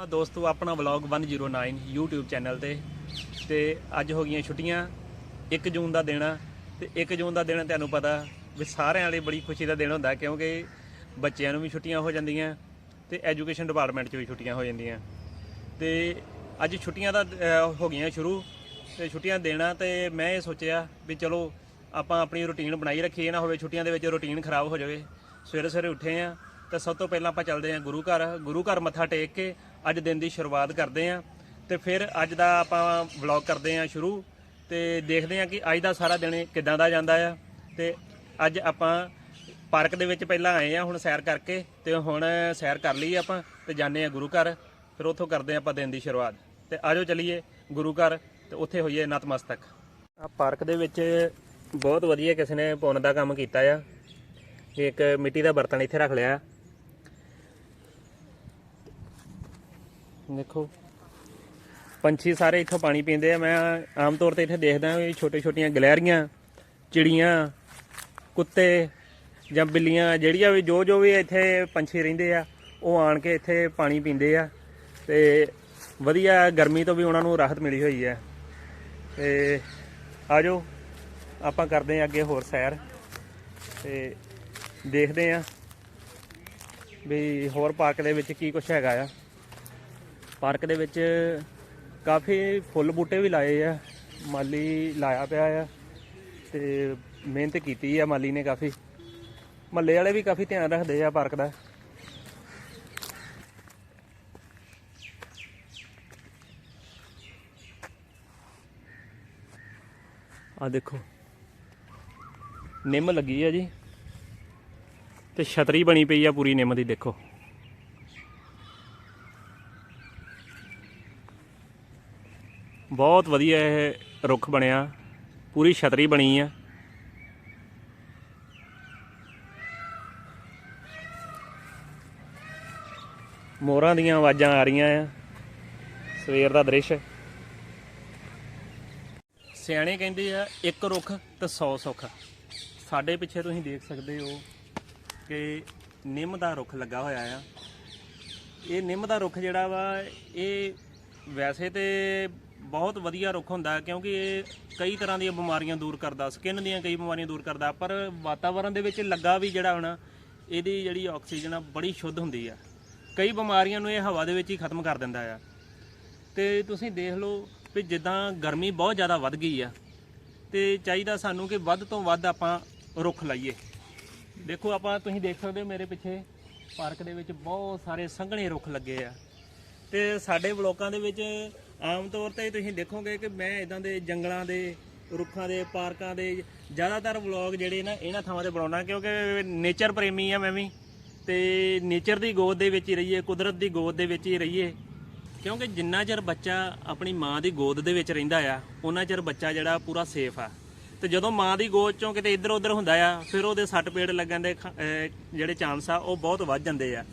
ਆ ਦੋਸਤੋ ਆਪਣਾ ਵਲੌਗ 109 YouTube ਚੈਨਲ ਤੇ। ਤੇ ਅੱਜ ਹੋ ਗਈਆਂ ਛੁੱਟੀਆਂ 1 ਜੂਨ ਦਾ ਦਿਨ ਆ। ਤੇ 1 ਜੂਨ ਦਾ ਦਿਨ ਤੁਹਾਨੂੰ ਪਤਾ ਵੀ ਸਾਰਿਆਂ ਲਈ ਬੜੀ ਖੁਸ਼ੀ ਦਾ ਦਿਨ ਹੁੰਦਾ ਕਿਉਂਕਿ ਬੱਚਿਆਂ ਨੂੰ ਵੀ ਛੁੱਟੀਆਂ ਹੋ ਜਾਂਦੀਆਂ ਤੇ ਐਜੂਕੇਸ਼ਨ ਡਿਪਾਰਟਮੈਂਟ 'ਚ ਵੀ ਛੁੱਟੀਆਂ ਹੋ ਜਾਂਦੀਆਂ। ਤੇ ਅੱਜ ਛੁੱਟੀਆਂ ਦਾ ਅਹ, ਹੋ ਗਈਆਂ ਸ਼ੁਰੂ। ਤੇ ਛੁੱਟੀਆਂ ਦੇਣਾ ਤੇ ਮੈਂ ਇਹ ਸੋਚਿਆ ਵੀ ਚਲੋ ਆਪਾਂ ਆਪਣੀ ਰੁਟੀਨ ਬਣਾਈ ਰੱਖੀਏ ਨਾ ਹੋਵੇ ਛੁੱਟੀਆਂ ਦੇ ਵਿੱਚ ਰੁਟੀਨ ਖਰਾਬ ਹੋ ਜਾਵੇ। ਸਵੇਰੇ ਸਵੇਰੇ ਉੱਠੇ ਆ ਤਾਂ ਸਭ ਤੋਂ ਪਹਿਲਾਂ ਆਪਾਂ ਚੱਲਦੇ ਆ ਗੁਰੂ ਘਰ। ਗੁਰੂ ਘਰ ਮੱਥਾ ਟੇਕ ਕੇ ਅੱਜ ਦਿਨ ਦੀ ਸ਼ੁਰੂਆਤ ਕਰਦੇ ਆ ਤੇ ਫਿਰ ਅੱਜ ਦਾ ਆਪਾਂ ਵਲੌਗ ਕਰਦੇ ਆ ਸ਼ੁਰੂ ਤੇ ਦੇਖਦੇ ਆ ਕਿ ਅੱਜ ਦਾ ਸਾਰਾ ਦਿਨ ਕਿਦਾਂ ਦਾ ਜਾਂਦਾ ਆ ਤੇ ਅੱਜ ਆਪਾਂ ਪਾਰਕ ਦੇ ਵਿੱਚ ਪਹਿਲਾਂ ਆਏ ਆ ਹੁਣ ਸੈਰ ਕਰਕੇ ਤੇ ਹੁਣ ਸੈਰ ਕਰ ਲਈ ਆਪਾਂ ਤੇ ਜਾਂਦੇ ਆ ਗੁਰੂ ਘਰ। ਫਿਰ ਉੱਥੋਂ ਕਰਦੇ ਆ ਆਪਾਂ ਦਿਨ ਦੀ ਸ਼ੁਰੂਆਤ। ਤੇ ਆਜੋ ਚਲੀਏ ਗੁਰੂ ਘਰ ਤੇ ਉੱਥੇ ਹੋਈਏ ਨਤਮਸਤਕ। ਆ ਪਾਰਕ ਦੇ ਵਿੱਚ ਬਹੁਤ ਵਧੀਆ ਕਿਸੇ ਨੇ ਪੁੰਨ ਦਾ ਕੰਮ ਕੀਤਾ ਆ। ਇੱਕ ਮਿੱਟੀ ਦਾ ਬਰਤਨ ਇੱਥੇ ਰੱਖ ਲਿਆ। ਦੇਖੋ। ਪੰਛੀ ਸਾਰੇ ਇੱਥੋਂ ਪਾਣੀ ਪੀਂਦੇ ਆ। ਮੈਂ ਆਮ ਤੌਰ ਤੇ ਇੱਥੇ ਦੇਖਦਾ ਵੀ ਛੋਟੇ ਛੋਟੀਆਂ ਗਲੈਰੀਆਂ, ਚਿੜੀਆਂ, ਕੁੱਤੇ ਜਾਂ ਬਿੱਲੀਆਂ, ਜਿਹੜੀਆਂ ਵੀ ਜੋ ਜੋ ਵੀ ਇੱਥੇ ਪੰਛੀ ਰਹਿੰਦੇ ਆ, ਉਹ ਆਣ ਕੇ ਇੱਥੇ ਪਾਣੀ ਪੀਂਦੇ ਆ ਤੇ ਵਧੀਆ ਗਰਮੀ ਤੋਂ ਵੀ ਉਹਨਾਂ ਨੂੰ ਰਾਹਤ ਮਿਲੀ ਹੋਈ ਹੈ। ਤੇ ਆਜੋ, ਆਪਾਂ ਕਰਦੇ ਆ ਅੱਗੇ ਹੋਰ ਸੈਰ ਤੇ ਦੇਖਦੇ ਆ ਵੀ ਹੋਰ ਪਾਰਕ ਦੇ ਵਿੱਚ ਕੀ ਕੁਝ ਹੈਗਾ ਆ। ਪਾਰਕ ਦੇ ਵਿੱਚ ਕਾਫੀ ਫੁੱਲ ਬੂਟੇ ਵੀ ਲਾਏ ਆ। ਮਾਲੀ ਲਾਇਆ ਪਿਆ ਆ ਤੇ ਮਿਹਨਤ ਕੀਤੀ ਆ ਮਾਲੀ ਨੇ ਕਾਫੀ। ਮੱਲੇ ਵਾਲੇ ਵੀ ਕਾਫੀ ਧਿਆਨ ਰੱਖਦੇ ਆ ਪਾਰਕ ਦਾ। ਆ ਦੇਖੋ। ਨਿੰਮ ਲੱਗੀ ਆ ਜੀ। ਤੇ ਛਤਰੀ ਬਣੀ ਪਈ ਆ ਪੂਰੀ ਨਿੰਮ ਦੀ, ਦੇਖੋ। ਬਹੁਤ ਵਧੀਆ ਇਹ ਰੁੱਖ ਬਣਿਆ। ਪੂਰੀ ਛਤਰੀ ਬਣੀ ਆ। ਮੋਰਾਂ ਦੀਆਂ ਆਵਾਜ਼ਾਂ ਆ ਰਹੀਆਂ ਆ। ਸਵੇਰ ਦਾ ਦ੍ਰਿਸ਼। ਸਿਆਣੇ ਕਹਿੰਦੇ ਆ, ਇੱਕ ਰੁੱਖ ਤੇ 100 ਸੁੱਖ। ਸਾਡੇ ਪਿੱਛੇ ਤੁਸੀਂ ਦੇਖ ਸਕਦੇ ਹੋ ਕਿ ਨਿੰਮ ਦਾ ਰੁੱਖ ਲੱਗਾ ਹੋਇਆ ਆ। ਇਹ ਨਿੰਮ ਦਾ ਰੁੱਖ ਜਿਹੜਾ ਵਾ, ਇਹ ਵੈਸੇ ਤੇ ਬਹੁਤ ਵਧੀਆ ਰੁੱਖ ਹੁੰਦਾ ਕਿਉਂਕਿ ਇਹ ਕਈ ਤਰ੍ਹਾਂ ਦੀਆਂ ਬਿਮਾਰੀਆਂ ਦੂਰ ਕਰਦਾ ਸਕਿਨ ਦੀਆਂ ਕਈ ਬਿਮਾਰੀਆਂ ਦੂਰ ਕਰਦਾ, ਪਰ ਵਾਤਾਵਰਣ ਦੇ ਵਿੱਚ ਲੱਗਾ ਵੀ ਜਿਹੜਾ ਹੋਣਾ, ਇਹਦੀ ਜਿਹੜੀ ਆਕਸੀਜਨ ਆ, ਬੜੀ ਸ਼ੁੱਧ ਹੁੰਦੀ ਆ। ਕਈ ਬਿਮਾਰੀਆਂ ਨੂੰ ਇਹ ਹਵਾ ਦੇ ਵਿੱਚ ਹੀ ਖਤਮ ਕਰ ਦਿੰਦਾ ਆ। ਤੇ ਤੁਸੀਂ ਦੇਖ ਲਓ ਵੀ ਜਿੱਦਾਂ ਗਰਮੀ ਬਹੁਤ ਜ਼ਿਆਦਾ ਵੱਧ ਗਈ ਆ, ਤੇ ਚਾਹੀਦਾ ਸਾਨੂੰ ਕਿ ਵੱਧ ਤੋਂ ਵੱਧ ਆਪਾਂ ਰੁੱਖ ਲਾਈਏ। ਦੇਖੋ, ਆਪਾਂ ਤੁਸੀਂ ਦੇਖ ਸਕਦੇ ਹੋ ਮੇਰੇ ਪਿੱਛੇ ਪਾਰਕ ਦੇ ਵਿੱਚ ਬਹੁਤ ਸਾਰੇ ਸੰਘਣੇ ਰੁੱਖ ਲੱਗੇ ਆ। ਤੇ ਸਾਡੇ ਬਲੋਕਾਂ ਦੇ ਵਿੱਚ ਆਮ ਤੌਰ ਤੇ ਤੁਸੀਂ ਦੇਖੋਗੇ ਕਿ ਮੈਂ ਇਦਾਂ ਦੇ ਜੰਗਲਾਂ ਦੇ, ਰੁੱਖਾਂ ਦੇ, ਪਾਰਕਾਂ ਦੇ, ਜ਼ਿਆਦਾਤਰ ਵਲੌਗ ਜਿਹੜੇ ਨਾ ਇਹਨਾਂ ਥਾਵਾਂ ਤੇ ਬਣਾਉਣਾ ਕਿਉਂਕਿ ਨੇਚਰ ਪ੍ਰੇਮੀ ਆ ਮੈਂ ਵੀ। ਤੇ ਨੇਚਰ ਦੀ ਗੋਦ ਦੇ ਵਿੱਚ ਹੀ ਰਹੀਏ, ਕੁਦਰਤ ਦੀ ਗੋਦ ਦੇ ਵਿੱਚ ਹੀ ਰਹੀਏ। ਕਿਉਂਕਿ ਜਿੰਨਾ ਚਿਰ ਬੱਚਾ ਆਪਣੀ ਮਾਂ ਦੀ ਗੋਦ ਦੇ ਵਿੱਚ ਰਹਿੰਦਾ ਆ ਉਹਨਾਂ ਚਿਰ ਬੱਚਾ ਜਿਹੜਾ ਪੂਰਾ ਸੇਫ ਆ। ਤੇ ਜਦੋਂ ਮਾਂ ਦੀ ਗੋਦ ਚੋਂ ਕਿਤੇ ਇੱਧਰ ਉੱਧਰ ਹੁੰਦਾ ਆ, ਫਿਰ ਉਹਦੇ ਸੱਟ ਪੇੜ ਲੱਗਣ ਦੇ ਖ- ਜਿਹੜੇ ਚਾਂਸ ਆ, ਉਹ ਬਹੁਤ ਵੱਧ ਜਾਂਦੇ ਆ।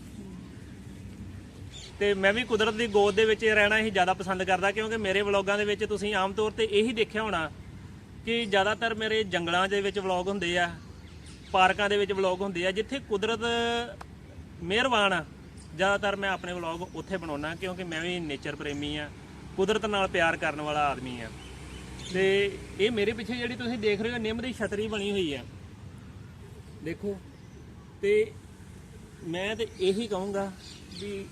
ਤੇ ਮੈਂ ਵੀ ਕੁਦਰਤ ਦੀ ਗੋਦ ਦੇ ਵਿੱਚ ਰਹਿਣਾ ਹੀ ਜ਼ਿਆਦਾ ਪਸੰਦ ਕਰਦਾ, ਕਿਉਂਕਿ ਮੇਰੇ ਵਲੌਗਾਂ ਦੇ ਵਿੱਚ ਤੁਸੀਂ ਆਮ ਤੌਰ ਤੇ ਇਹੀ ਦੇਖਿਆ ਹੋਣਾ ਕਿ ਜ਼ਿਆਦਾਤਰ ਮੇਰੇ ਜੰਗਲਾਂ ਦੇ ਵਿੱਚ ਵਲੌਗ ਹੁੰਦੇ ਆ, ਪਾਰਕਾਂ ਦੇ ਵਿੱਚ ਵਲੌਗ ਹੁੰਦੇ ਆ, ਜਿੱਥੇ ਕੁਦਰਤ ਮਿਹਰਬਾਨ ਆ। ਜ਼ਿਆਦਾਤਰ ਮੈਂ ਆਪਣੇ ਵਲੌਗ ਉੱਥੇ ਬਣਾਉਣਾ ਕਿਉਂਕਿ ਮੈਂ ਵੀ ਨੇਚਰ ਪ੍ਰੇਮੀ ਆ, ਕੁਦਰਤ ਨਾਲ ਪਿਆਰ ਕਰਨ ਵਾਲਾ ਆਦਮੀ ਆ। ਤੇ ਇਹ ਮੇਰੇ ਪਿੱਛੇ ਜਿਹੜੀ ਤੁਸੀਂ ਦੇਖ ਰਹੇ ਹੋ, ਨਿੰਮ ਦੀ ਛਤਰੀ ਬਣੀ ਹੋਈ ਆ। ਦੇਖੋ, ਤੇ ਮੈਂ ਤੇ ਇਹੀ ਕਹੂੰਗਾ ਵੀ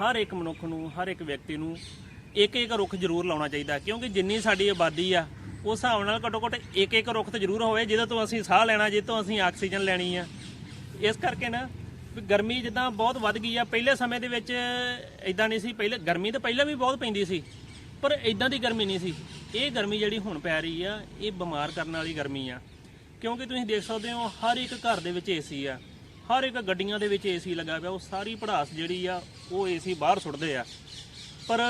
ਹਰ ਇੱਕ ਮਨੁੱਖ ਨੂੰ, ਹਰ ਇੱਕ ਵਿਅਕਤੀ ਨੂੰ ਇੱਕ ਇੱਕ ਰੁੱਖ ਜ਼ਰੂਰ ਲਾਉਣਾ ਚਾਹੀਦਾ ਕਿਉਂਕਿ ਜਿੰਨੀ ਸਾਡੀ ਆਬਾਦੀ ਆ, ਉਸ ਹਿਸਾਬ ਨਾਲ ਘੱਟੋ ਘੱਟ ਇੱਕ ਇੱਕ ਰੁੱਖ ਤਾਂ ਜ਼ਰੂਰ ਹੋਵੇ, ਜਿਹਦੇ ਤੋਂ ਅਸੀਂ ਸਾਹ ਲੈਣਾ, ਜਿਹਦੇ ਤੋਂ ਅਸੀਂ ਆਕਸੀਜਨ ਲੈਣੀ ਆ। ਇਸ ਕਰਕੇ ਨਾ, ਵੀ ਗਰਮੀ ਜਿੱਦਾਂ ਬਹੁਤ ਵੱਧ ਗਈ ਆ, ਪਹਿਲੇ ਸਮੇਂ ਦੇ ਵਿੱਚ ਇਦਾਂ ਨਹੀਂ ਸੀ, ਪਹਿਲੇ ਗਰਮੀ ਤਾਂ ਪਹਿਲਾਂ ਵੀ ਬਹੁਤ ਪੈਂਦੀ ਸੀ, ਪਰ ਇਦਾਂ ਦੀ ਗਰਮੀ ਨਹੀਂ ਸੀ। ਇਹ ਗਰਮੀ ਜਿਹੜੀ ਹੁਣ ਪੈ ਰਹੀ ਆ, ਇਹ ਬਿਮਾਰ ਕਰਨ ਵਾਲੀ ਗਰਮੀ ਆ, ਕਿਉਂਕਿ ਤੁਸੀਂ ਦੇਖ ਸਕਦੇ ਹੋ, ਹਰ ਇੱਕ ਘਰ ਦੇ ਵਿੱਚ ਏਸੀ ਆ। ਹਰ ਇੱਕ ਗੱਡੀਆਂ ਦੇ ਵਿੱਚ ਏਸੀ ਲੱਗਾ ਪਿਆ, ਉਹ ਸਾਰੀ ਪੜਾਸ ਜਿਹੜੀ ਆ, ਉਹ ਏਸੀ ਬਾਹਰ ਸੁੱਟਦੇ ਆ। ਪਰ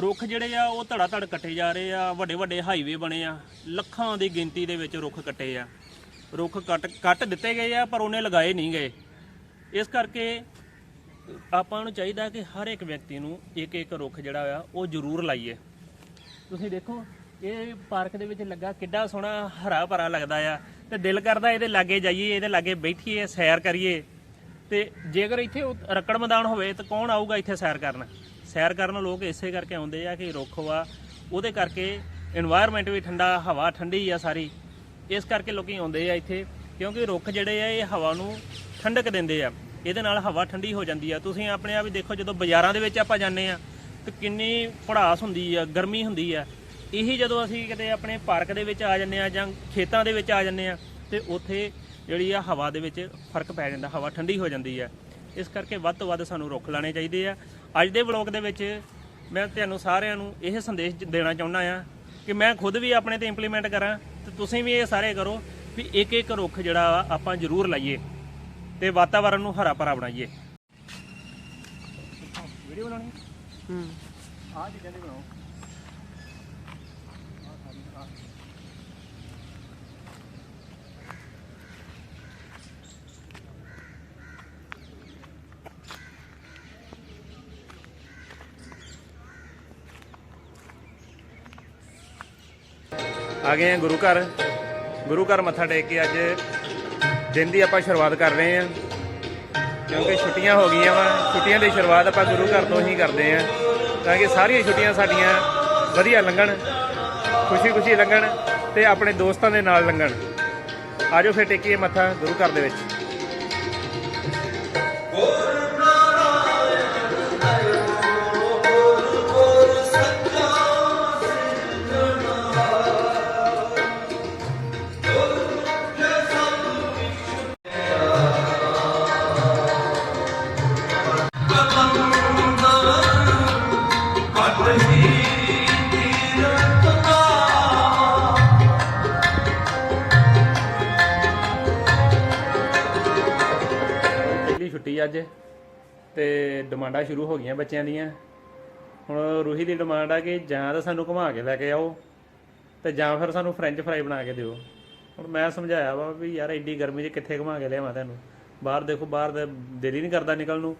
ਰੁੱਖ ਜਿਹੜੇ ਆ, ਉਹ ਧੜਾ ਧੜ ਕੱਟੇ ਜਾ ਰਹੇ ਆ ਵੱਡੇ ਵੱਡੇ ਹਾਈਵੇ ਬਣੇ ਆ, ਲੱਖਾਂ ਦੀ ਗਿਣਤੀ ਦੇ ਵਿੱਚ ਰੁੱਖ ਕੱਟੇ ਆ। ਰੁੱਖ ਕੱਟ ਕੱਟ ਦਿੱਤੇ ਗਏ ਆ, ਪਰ ਉਹਨੇ ਲਗਾਏ ਨਹੀਂ ਗਏ। ਇਸ ਕਰਕੇ ਆਪਾਂ ਨੂੰ ਚਾਹੀਦਾ ਕਿ ਹਰ ਇੱਕ ਵਿਅਕਤੀ ਨੂੰ ਇੱਕ ਇੱਕ ਰੁੱਖ ਜਿਹੜਾ ਆ, ਉਹ ਜ਼ਰੂਰ ਲਾਈਏ। ਤੁਸੀਂ ਦੇਖੋ, ਇਹ ਪਾਰਕ ਦੇ ਵਿੱਚ ਲੱਗਾ ਕਿੱਡਾ ਸੋਹਣਾ ਹਰਾ ਭਰਾ ਲੱਗਦਾ ਆ। ਤੇ ਦਿਲ ਕਰਦਾ ਇਹਦੇ ਲਾਗੇ ਜਾਈਏ, ਇਹਦੇ ਲਾਗੇ ਬੈਠੀਏ, ਸੈਰ ਕਰੀਏ। ਤੇ ਜੇਕਰ ਇੱਥੇ ਉਹ ਰੱਕੜ ਮੈਦਾਨ ਹੋਵੇ, ਤਾਂ ਕੌਣ ਆਊਗਾ ਇੱਥੇ ਸੈਰ ਕਰਨ? ਸੈਰ ਕਰਨ ਲੋਕ ਇਸੇ ਕਰਕੇ ਆਉਂਦੇ ਆ ਕਿ ਰੁੱਖ ਵਾ, ਉਹਦੇ ਕਰਕੇ এনवायरमेंट ਵੀ ਠੰਡਾ, ਹਵਾ ਠੰਡੀ ਆ ਸਾਰੀ। ਇਸ ਕਰਕੇ ਲੋਕੀ ਆਉਂਦੇ ਆ ਇੱਥੇ, ਕਿਉਂਕਿ ਰੁੱਖ ਜਿਹੜੇ ਆ, ਇਹ ਹਵਾ ਨੂੰ ਠੰਡਕ ਦਿੰਦੇ ਆ। ਇਹਦੇ ਨਾਲ ਹਵਾ ਠੰਡੀ ਹੋ ਜਾਂਦੀ ਆ। ਤੁਸੀਂ ਆਪਣੇ ਆਪ ਹੀ ਦੇਖੋ, ਜਦੋਂ ਬਾਜ਼ਾਰਾਂ ਦੇ ਵਿੱਚ ਆਪਾਂ ਜਾਂਦੇ ਆ, ਤੇ ਕਿੰਨੀ ਪੜਾਸ ਹੁੰਦੀ ਆ, ਗਰਮੀ ਹੁੰਦੀ ਆ। ਇਹੀ ਜਦੋਂ ਅਸੀਂ ਕਿਤੇ ਆਪਣੇ ਪਾਰਕ ਦੇ ਵਿੱਚ ਆ ਜੰਨੇ ਆ ਜਾਂ ਖੇਤਾਂ ਦੇ ਵਿੱਚ ਆ ਜੰਨੇ ਆ ਤੇ ਉੱਥੇ ਜਿਹੜੀ ਆ ਹਵਾ ਦੇ ਵਿੱਚ ਫ਼ਰਕ ਪੈ ਜਾਂਦਾ ਹਵਾ ਠੰਡੀ ਹੋ ਜਾਂਦੀ ਆ ਇਸ ਕਰਕੇ ਵੱਧ ਤੋਂ ਵੱਧ ਸਾਨੂੰ ਰੁੱਖ ਲਾਣੇ ਚਾਹੀਦੇ ਆ। ਅੱਜ ਦੇ ਵਲੌਗ ਦੇ ਵਿੱਚ ਮੈਂ ਤੁਹਾਨੂੰ ਸਾਰਿਆਂ ਨੂੰ ਇਹ ਸੰਦੇਸ਼ ਦੇਣਾ ਚਾਹੁੰਦਾ ਆ ਕਿ ਮੈਂ ਖੁਦ ਵੀ ਆਪਣੇ ਤੇ ਇੰਪਲੀਮੈਂਟ ਕਰਾਂ ਤੇ ਤੁਸੀਂ ਵੀ ਇਹ ਸਾਰੇ ਕਰੋ ਵੀ ਇੱਕ ਇੱਕ ਰੁੱਖ ਜਿਹੜਾ ਵਾ ਆਪਾਂ ਜ਼ਰੂਰ ਲਾਈਏ ਤੇ ਵਾਤਾਵਰਣ ਨੂੰ ਹਰਾ ਭਰਾ ਬਣਾਈਏ। ਵੀਡੀਓ ਬਣਾਉਣੀ? ਹੂੰ। ਆ ਚੀਜ਼ਾਂ ਦੀ ਬਣਾਓ। ਆ ਗਏ ਆ ਗੁਰੂ ਘਰ। ਗੁਰੂ ਘਰ ਮੱਥਾ ਟੇਕ ਕੇ ਅੱਜ ਦਿਨ ਦੀ ਆਪਾਂ ਸ਼ੁਰੂਆਤ ਕਰ ਰਹੇ ਆ। ਕਿਉਂਕਿ ਛੁੱਟੀਆਂ ਹੋ ਗਈਆਂ ਵਾ, ਛੁੱਟੀਆਂ ਦੀ ਸ਼ੁਰੂਆਤ ਆਪਾਂ ਗੁਰੂ ਘਰ ਤੋਂ ਹੀ ਕਰਦੇ ਆ। ਤਾਂ ਕਿ ਸਾਰੀਆਂ ਛੁੱਟੀਆਂ ਸਾਡੀਆਂ ਵਧੀਆ ਲੰਘਣ ਖੁਸ਼ੀ ਖੁਸ਼ੀ ਲੰਘਣ ਤੇ ਆਪਣੇ ਦੋਸਤਾਂ ਦੇ ਨਾਲ ਲੰਘਣ। ਆਜੋ ਫਿਰ ਟੇਕੀਏ ਮੱਥਾ ਗੁਰੂ ਘਰ ਦੇ ਵਿੱਚ। ਤੇ ਡਿਮਾਂਡਾਂ ਸ਼ੁਰੂ ਹੋ ਗਈਆਂ ਬੱਚਿਆਂ ਦੀਆਂ। ਹੁਣ ਰੂਹੀ ਦੀ ਡਿਮਾਂਡ ਆ ਕਿ ਜਾਂ ਤਾਂ ਸਾਨੂੰ ਘੁਮਾ ਕੇ ਲੈ ਕੇ ਆਓ ਤੇ ਜਾਂ ਫਿਰ ਸਾਨੂੰ ਫ੍ਰੈਂਚ ਫਰਾਈ ਬਣਾ ਕੇ ਦਿਓ। ਹੁਣ ਮੈਂ ਸਮਝਾਇਆ ਵਾ ਵੀ ਯਾਰ ਐਡੀ ਗਰਮੀ 'ਚ ਕਿੱਥੇ ਘੁਮਾ ਕੇ ਲਿਆਵਾਂ ਤੈਨੂੰ? ਬਾਹਰ ਦੇਖੋ, ਬਾਹਰ ਦਾ ਦਿਲ ਹੀ ਨਹੀਂ ਕਰਦਾ ਨਿਕਲਣ ਨੂੰ।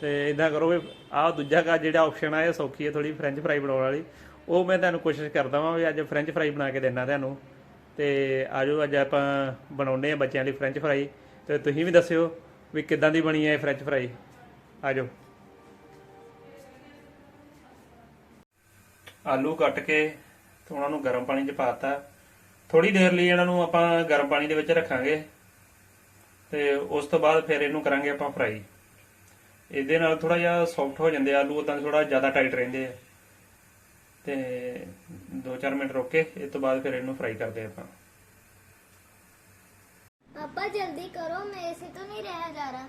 ਤੇ ਇਦਾਂ ਕਰੋ ਵੀ ਆਹ ਦੂਜਾ ਕਾ ਜਿਹੜਾ ਆਪਸ਼ਨ ਆ, ਇਹ ਸੌਖੀ ਹੈ ਥੋੜੀ ਫ੍ਰੈਂਚ ਫਰਾਈ ਬਣਾਉਣ ਵਾਲੀ। ਉਹ ਮੈਂ ਤੁਹਾਨੂੰ ਕੋਸ਼ਿਸ਼ ਕਰਦਾ ਵਾਂ ਵੀ ਅੱਜ ਫ੍ਰੈਂਚ ਫਰਾਈ ਬਣਾ ਕੇ ਦੇਣਾ ਤੁਹਾਨੂੰ। ਤੇ ਆਜੋ, ਅੱਜ ਆਪਾਂ ਬਣਾਉਂਦੇ ਆ ਬੱਚਿਆਂ ਲਈ ਫ੍ਰੈਂਚ ਫਰਾਈ। ਤੇ ਤੁਸੀਂ ਵੀ ਦੱਸਿਓ ਵੀ ਕਿੱਦਾਂ ਦੀ ਬਣੀ ਹੈ ਇਹ ਫ੍ਰੈਂਚ ਫਰਾਈ। ਜਾਓ। ਆਲੂ ਕੱਟ ਕੇ ਤੇ ਉਹਨਾਂ ਨੂੰ ਗਰਮ ਪਾਣੀ 'ਚ ਪਾਤਾ। ਥੋੜੀ ਦੇਰ ਲਈ ਇਹਨਾਂ ਨੂੰ ਆਪਾਂ ਗਰਮ ਪਾਣੀ ਦੇ ਵਿੱਚ ਰੱਖਾਂਗੇ ਤੇ ਉਸ ਤੋਂ ਬਾਅਦ ਫਿਰ ਇਹਨੂੰ ਕਰਾਂਗੇ ਆਪਾਂ ਫਰਾਈ। ਇਹਦੇ ਨਾਲ ਥੋੜਾ ਜਿਹਾ ਸੌਫਟ ਹੋ ਜਾਂਦੇ ਆਲੂ ਉਦਾਂ ਥੋੜਾ ਜ਼ਿਆਦਾ ਟਾਈਟ ਰਹਿੰਦੇ ਆ। ਤੇ 2-4 ਮਿੰਟ ਰੋਕ ਕੇ ਇਸ ਤੋਂ ਬਾਅਦ ਫਿਰ ਇਹਨੂੰ ਫਰਾਈ ਕਰਦੇ ਆਪਾਂ। ਪਾਪਾ ਜਲਦੀ ਕਰੋ ਮੈਂ ਸੇ ਤੋਂ ਨਹੀਂ ਰਹਿ ਜਾ ਰਹਾ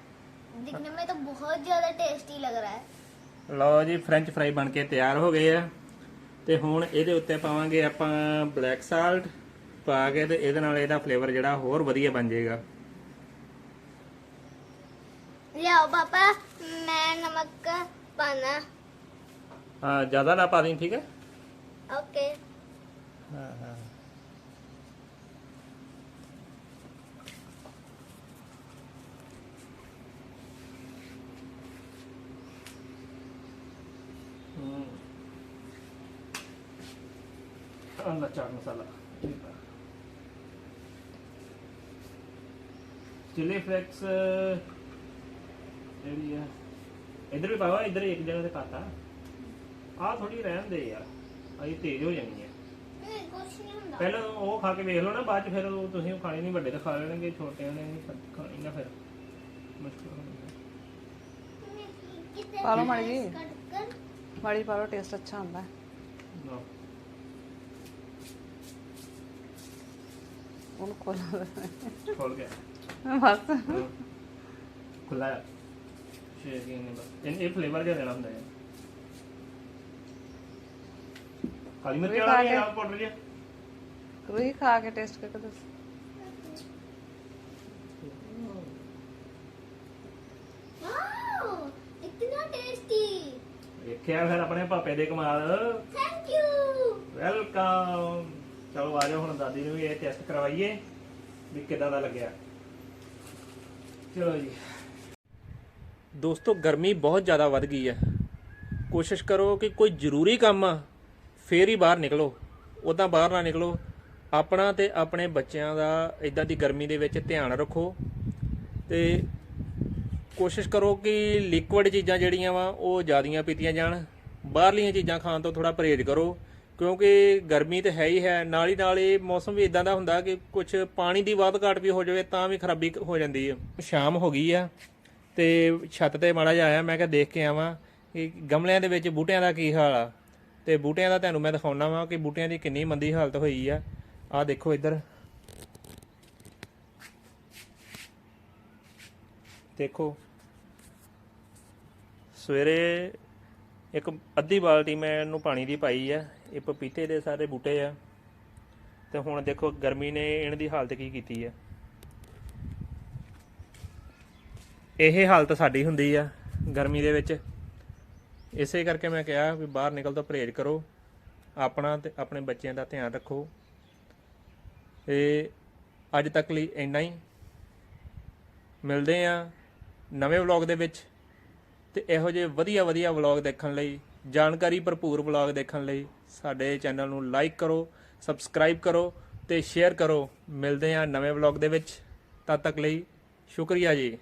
दिखने में तो बहुत ज्यादा टेस्टी लग रहा है ਲਓ ਜੀ ਫ੍ਰੈਂਚ ਫਰਾਈ ਬਣ ਕੇ ਤਿਆਰ ਹੋ ਗਏ ਆ ਤੇ ਹੁਣ ਇਹਦੇ ਉੱਤੇ ਪਾਵਾਂਗੇ ਆਪਾਂ ਬਲੈਕ ਸਾਲਟ ਪਾ ਕੇ ਤੇ ਇਹਦੇ ਨਾਲ ਇਹਦਾ ਫਲੇਵਰ ਜਿਹੜਾ ਹੋਰ ਵਧੀਆ ਬਣ ਜਾਏਗਾ लियाओ पापा मैं नमक का पाना ਹਾਂ ਜ਼ਿਆਦਾ ਨਾ ਪਾ ਦੇਂ ਠੀਕ ਹੈ ओके ਹਾਂ ਹਾਂ ਅੰਨਾ ਚਾਟ ਮਸਾਲਾ ਚਿਲੀ ਫਲੈਕਸ ਜਿਹੜੀ ਆ ਇਧਰ ਵੀ ਪਾਵਾ ਇਧਰ ਇੱਕ ਜਗ੍ਹਾ ਤੇ ਪਾਤਾ ਆ ਥੋੜੀ ਰਹਿਣ ਦੇ ਯਾਰ ਆਈ ਤੇਜ਼ ਹੋ ਜਾਣੀ ਹੈ कुछ नहीं होता ਪਹਿਲਾਂ ਉਹ ਖਾ ਕੇ ਵੇਖ ਲਓ ਨਾ ਬਾਅਦ ਚ ਫਿਰ ਉਹ ਤੁਸੀਂ ਉਹ ਖਾਣੀ ਨਹੀਂ ਵੱਡੇ ਤਾਂ ਖਾ ਲੈਣਗੇ ਛੋਟਿਆਂ ਨੇ ਨਹੀਂ ਖਾ- ਖਾਣੀ ਨਾ ਫਿਰ ਮੁਸ਼ਕਿਲ ਹੋ ਜਾਂਦਾ कितने पा लो माड़ी जी। कट कर ਮਾੜੀ ਪਾ ਲਓ ਟੇਸਟ ਅੱਛਾ ਹੁੰਦਾ ਹੈ ਉਹਨੂੰ ਖੋਲ ਖੋਲ ਗਿਆ ਬਸ ਖੁੱਲਾ ਸ਼ੇਰ ਕੀ ਨੇ ਬਸ ਇਹ ਇਹ ਫਲੇਵਰ ਜਿਹਾ ਦੇਣਾ ਹੁੰਦਾ ਹੈ ਕਾਲੀ ਮਿਰਚ ਵੀ ਵਾਲਾ ਖਾ ਵੀ ਕੇ। ਆ ਪਾਊਡਰ ਜਿਹਾ ਰੂਹੀ ਖਾ ਕੇ ਟੇਸਟ ਕਰਕੇ ਦੱਸ वाओ इतना टेस्टी ਵੇਖਿਆ ਫਿਰ ਆਪਣੇ ਪਾਪੇ ਦੇ ਕਮਾਲ थैंक यू ਵੈਲਕਮ ਚਲੋ ਆ ਜਾਓ, ਹੁਣ ਦਾਦੀ ਨੂੰ ਵੀ ਇਹ ਟੈਸਟ ਕਰਵਾਈਏ ਵੀ ਕਿਦਾਂ ਦਾ ਲੱਗਿਆ। ਚਲੋ ਜੀ। ਦੋਸਤੋ, ਗਰਮੀ ਬਹੁਤ ਜ਼ਿਆਦਾ ਵੱਧ ਗਈ ਹੈ। ਕੋਸ਼ਿਸ਼ ਕਰੋ ਕਿ ਕੋਈ ਜ਼ਰੂਰੀ ਕੰਮ ਆ, ਫੇਰ ਹੀ ਬਾਹਰ ਨਿਕਲੋ। ਉਦਾਂ ਬਾਹਰ ਨਾ ਨਿਕਲੋ। ਆਪਣਾ ਤੇ ਆਪਣੇ ਬੱਚਿਆਂ ਦਾ ਇਦਾਂ ਦੀ ਗਰਮੀ ਦੇ ਵਿੱਚ ਧਿਆਨ ਰੱਖੋ ਤੇ ਕੋਸ਼ਿਸ਼ ਕਰੋ ਕਿ ਲਿਕੁਇਡ ਚੀਜ਼ਾਂ ਜਿਹੜੀਆਂ ਵਾ, ਉਹ ਜ਼ਿਆਦੀਆਂ ਪੀਤੀਆਂ ਜਾਣ। ਬਾਹਰਲੀਆਂ ਚੀਜ਼ਾਂ ਖਾਣ ਤੋਂ ਥੋੜਾ ਪਰਹੇਜ਼ ਕਰੋ। ਕਿਉਂਕਿ ਗਰਮੀ ਤੇ ਹੈ ਹੀ ਹੈ, ਨਾਲ ਹੀ ਨਾਲ ਇਹ ਮੌਸਮ ਵੀ ਇਦਾਂ ਦਾ ਹੁੰਦਾ ਕਿ ਕੁਝ ਪਾਣੀ ਦੀ ਵਾਧ ਘਾਟ ਵੀ ਹੋ ਜਾਵੇ ਤਾਂ ਵੀ ਖਰਾਬੀ ਹੋ ਜਾਂਦੀ ਹੈ। ਸ਼ਾਮ ਹੋ ਗਈ ਆ ਤੇ ਛੱਤ ਤੇ ਮਾੜਾ ਜਿਹਾ ਆਇਆ, ਮੈਂ ਕਿਹਾ ਦੇਖ ਕੇ ਆਵਾਂ ਕਿ ਗਮਲਿਆਂ ਦੇ ਵਿੱਚ ਬੂਟਿਆਂ ਦਾ ਕੀ ਹਾਲ ਆ। ਤੇ ਬੂਟਿਆਂ ਦਾ ਤੁਹਾਨੂੰ ਮੈਂ ਦਿਖਾਉਣਾ ਵਾਂ ਕਿ ਬੂਟਿਆਂ ਦੀ ਕਿੰਨੀ ਮੰਦੀ ਹਾਲਤ ਹੋਈ ਆ। ਆਹ ਦੇਖੋ ਇੱਧਰ। ਦੇਖੋ। ਸਵੇਰੇ ਇੱਕ ਅੱਧੀ ਬਾਲਟੀ ਮੈਂ ਇਹਨੂੰ ਪਾਣੀ ਦੀ ਪਾਈ ਆ। ਇਹ ਪਪੀਤੇ ਦੇ ਸਾਰੇ ਬੂਟੇ ਆ। ਤੇ ਹੁਣ ਦੇਖੋ ਗਰਮੀ ਨੇ ਇਹਨਾਂ ਦੀ ਹਾਲਤ ਕੀ ਕੀਤੀ ਆ। ਇਹ ਹਾਲਤ ਸਾਡੀ ਹੁੰਦੀ ਆ ਗਰਮੀ ਦੇ ਵਿੱਚ। ਇਸੇ ਕਰਕੇ ਮੈਂ ਕਿਹਾ ਵੀ ਬਾਹਰ ਨਿਕਲ ਤੋਂ ਪਰਹੇਜ਼ ਕਰੋ। ਆਪਣਾ ਤੇ ਆਪਣੇ ਬੱਚਿਆਂ ਦਾ ਧਿਆਨ ਰੱਖੋ। ਤੇ ਅੱਜ ਤੱਕ ਲਈ ਇੰਨਾ ਹੀ। ਮਿਲਦੇ ਆ ਨਵੇਂ ਵਲੌਗ ਦੇ ਵਿੱਚ। ਤੇ ਇਹੋ ਜਿਹੇ ਵਧੀਆ ਵਧੀਆ ਵਲੌਗ ਦੇਖਣ ਲਈ ਜਾਣਕਾਰੀ ਭਰਪੂਰ ਵਲੌਗ ਦੇਖਣ ਲਈ ਸਾਡੇ ਚੈਨਲ ਨੂੰ ਲਾਈਕ ਕਰੋ, ਸਬਸਕ੍ਰਾਈਬ ਕਰੋ ਤੇ ਸ਼ੇਅਰ ਕਰੋ। ਮਿਲਦੇ ਹਾਂ ਨਵੇਂ ਵਲੌਗ ਦੇ ਵਿੱਚ। ਤਦ ਤੱਕ ਲਈ ਸ਼ੁਕਰੀਆ ਜੀ।